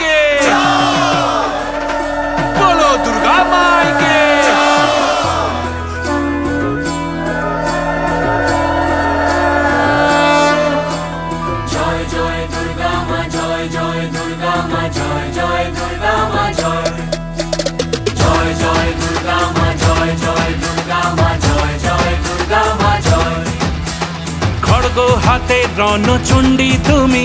মাইকে। বলো দুর্গা মাইকে। জয় জয় দুর্গা মা জয় জয় দুর্গা জয় জয় জয়। জয় মা জয় জয় দুর্গা মা জয় জয় দুর্গা মা জয়। খড়গ হাতে রণচণ্ডী তুমি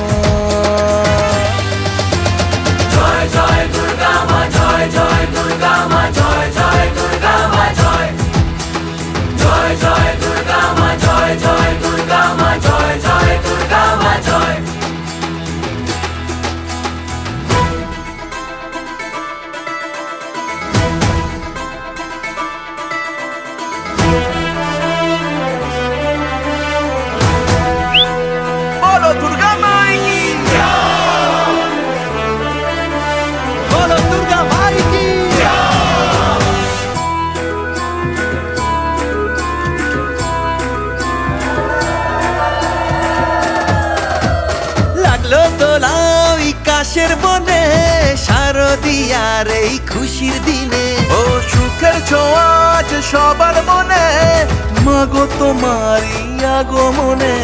কাশের বনে শারদিয়ার এই খুশির দিনে। ও সুখের ছোঁয়াজ সবার মনে মাগো তোমারই আগমনে।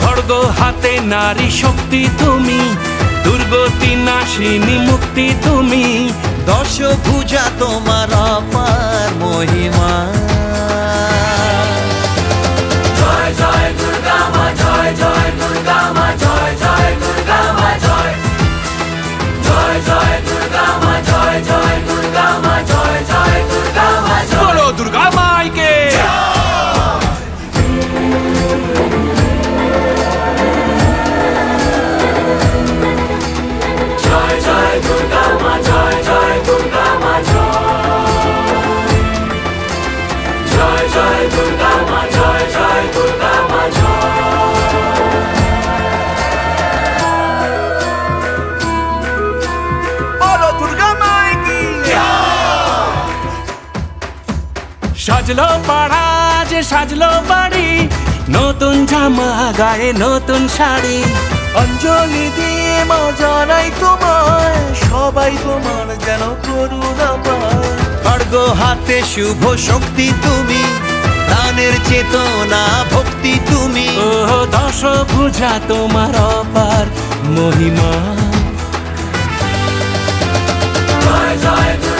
খড়গ হাতে নারী শক্তি তুমি দুর্গতি নাশিনী মুক্তি তুমি। দশ ভুজা তোমার অপার মহিমা। সাজলো পাড়া, যে সাজলো বাড়ি। নতুন জামা, গায়ে নতুন শাড়ি। অঞ্জলি দিয়ে মজানাই তোমায়, সবাই তোমার যেন করুণা পায় হাতে শুভ শক্তি তুমি, দানের চেতনা, ভক্তি তুমি। ও দশ পূজা তোমার অপার মহিমা। জয় জয়।